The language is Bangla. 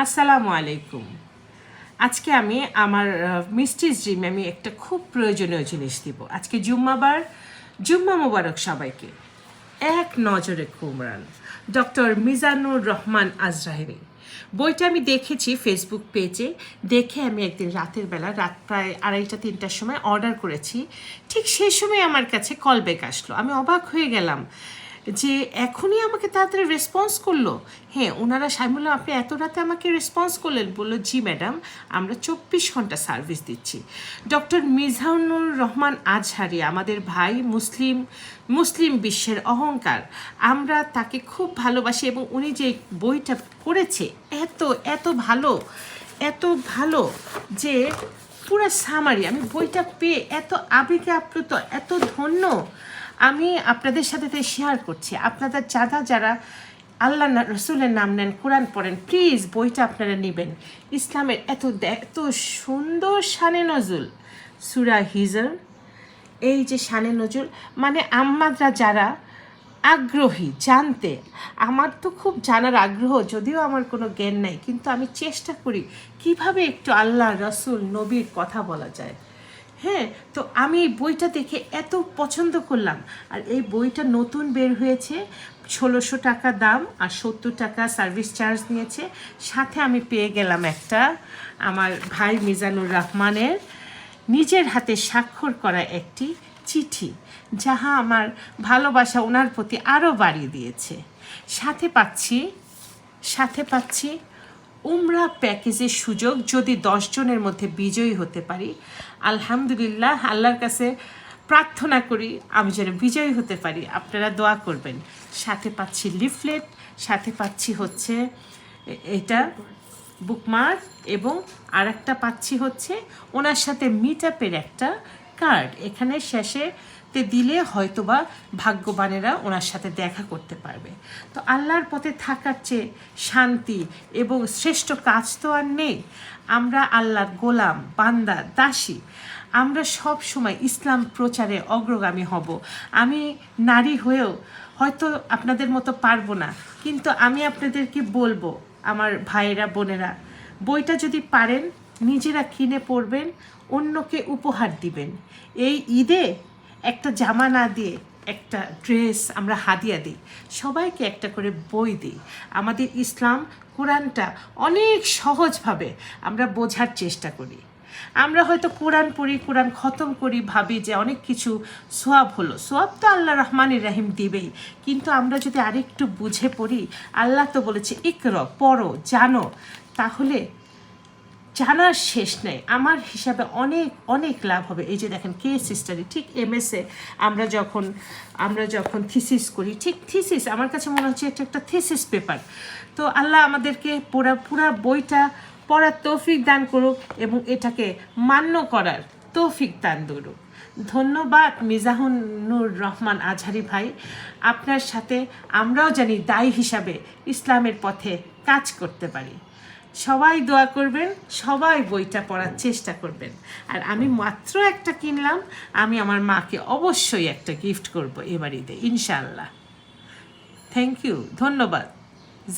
আসসালামু আলাইকুম। আজকে আমি আমার মিষ্টির জিমে আমি একটা খুব প্রয়োজনীয় জিনিস দিব। আজকে জুম্মাবার, জুম্মা মোবারক সবাইকে। এক নজরে কুমরান। ডক্টর মিজানুর রহমান আজরাহেরি বইটা আমি দেখেছি ফেসবুক পেজে। দেখে আমি একদিন রাতের বেলা, রাত প্রায় আড়াইটা, তিনটার সময় অর্ডার করেছি। ঠিক সেই সময় আমার কাছে কল ব্যাক আসলো। আমি অবাক হয়ে গেলাম যে এখনই আমাকে তাড়াতাড়ি রেসপন্স করল। হ্যাঁ ওনারা সাই বললাম আপনি এত রাতে আমাকে রেসপন্স করলেন। বলল, জি ম্যাডাম আমরা চব্বিশ ঘণ্টা সার্ভিস দিচ্ছি। ডক্টর মিজানুর রহমান আজহারি, আমাদের ভাই মুসলিম মুসলিম বিশ্বের অহংকার। আমরা তাকে খুব ভালোবাসি এবং উনি যে বইটা করেছে এত এত ভালো এত ভালো যে পুরো সামারি আমি বইটা পেয়ে এত আবেগে আপ্লুত, এত ধন্য। আমি আপনাদের সাথে তাই শেয়ার করছি। আপনাদের যারা যারা আল্লাহ রসুলের নাম নেন, কোরআন পড়েন প্লিজ বইটা আপনারা নেবেন। ইসলামের এত এত সুন্দর শানে নজুল। সুরা হিজর, এই যে শানে নজুল মানে আমাদরা যারা আগ্রহী, জানতে। আমার তো খুব জানার আগ্রহ, যদিও আমার কোনো জ্ঞান নাই, কিন্তু আমি চেষ্টা করি কীভাবে একটু আল্লাহ, রসুল, নবীর কথা বলা যায়। হ্যাঁ তো আমি এই বইটা দেখে এত পছন্দ করলাম। আর এই বইটা নতুন বের হয়েছে, ষোলোশো টাকা দাম আর সত্তর টাকা সার্ভিস চার্জ নিয়েছে। সাথে আমি পেয়ে গেলাম একটা আমার ভাই মিজানুর রহমানের নিজের হাতে স্বাক্ষর করা একটি চিঠি, যাহা আমার ভালোবাসা ওনার প্রতি আরও বাড়িয়ে দিয়েছে। সাথে পাচ্ছি সাথে পাচ্ছি উমরা প্যাকেজের সুযোগ যদি জনের মধ্যে বিজয়ী হতে পারি, আলহামদুলিল্লাহ, আল্লাহর কাছে প্রার্থনা করি আমি যেন বিজয়ী হতে পারি। আপনারা দোয়া করবেন। সাথে পাচ্ছি লিফলেট, সাথে পাচ্ছি হচ্ছে এটা বুকমার্ক এবং আর একটা পাচ্ছি হচ্ছে ওনার সাথে মিট আপের একটা কার্ড এখানে শেষে তে দিলে হয়তোবা ভাগ্যবানেরা ওনার সাথে দেখা করতে পারবে। তো আল্লাহর পথে থাকার চেয়ে শান্তি এবং শ্রেষ্ঠ কাজ তো আর নেই। আমরা আল্লাহর গোলাম, বান্দা, দাসী। আমরা সব সময় ইসলাম প্রচারে অগ্রগামী হব। আমি নারী হয়েও হয়তো আপনাদের মতো পারব না। কিন্তু আমি আপনাদেরকে বলব, আমার ভাইয়েরা, বোনেরা, বইটা যদি পারেন নিজেরা কিনে পড়বেন অন্যকে উপহার দিবেন। এই ঈদে একটা জামা না দিয়ে একটা ড্রেস আমরা হাদিয়া দিই। সবাইকে একটা করে বই দিই। আমাদের ইসলাম কোরআনটা অনেক সহজভাবে আমরা বোঝার চেষ্টা করি। আমরা হয়তো কোরআন পড়ি, কোরআন খতম করি, ভাবি যে অনেক কিছু সোয়াব হলো। সোয়াব তো আল্লাহ রহমান রাহিম দিবেই। কিন্তু আমরা যদি আরেকটু বুঝে পড়ি, আল্লাহ তো বলেছে, ইকর, পড়ো, জানো। তাহলে জানার শেষ নেই। আমার হিসাবে অনেক অনেক লাভ হবে। এই যে দেখেন কে সিস্টারি ঠিক এমএসএ আমরা যখন আমরা যখন থিসিস করি, ঠিক থিসিস আমার কাছে মনে হচ্ছে এটা একটা থিসিস পেপার তো আল্লাহ আমাদেরকে পুরা পুরা বইটা পড়ার তৌফিক দান করুক এবং এটাকে মান্য করার তৌফিক দান করুক। ধন্যবাদ মিজাহুনুর রহমান আজহারি ভাই। আপনার সাথে আমরাও জানি দায়ী হিসাবে ইসলামের পথে কাজ করতে পারি। সবাই দোয়া করবেন, সবাই বইটা পড়ার চেষ্টা করবেন। আর আমি মাত্র একটা কিনলাম, আমি আমার মাকে অবশ্যই একটা গিফট করব এবার ঈদে ইনশাল্লাহ থ্যাংক ইউ ধন্যবাদ।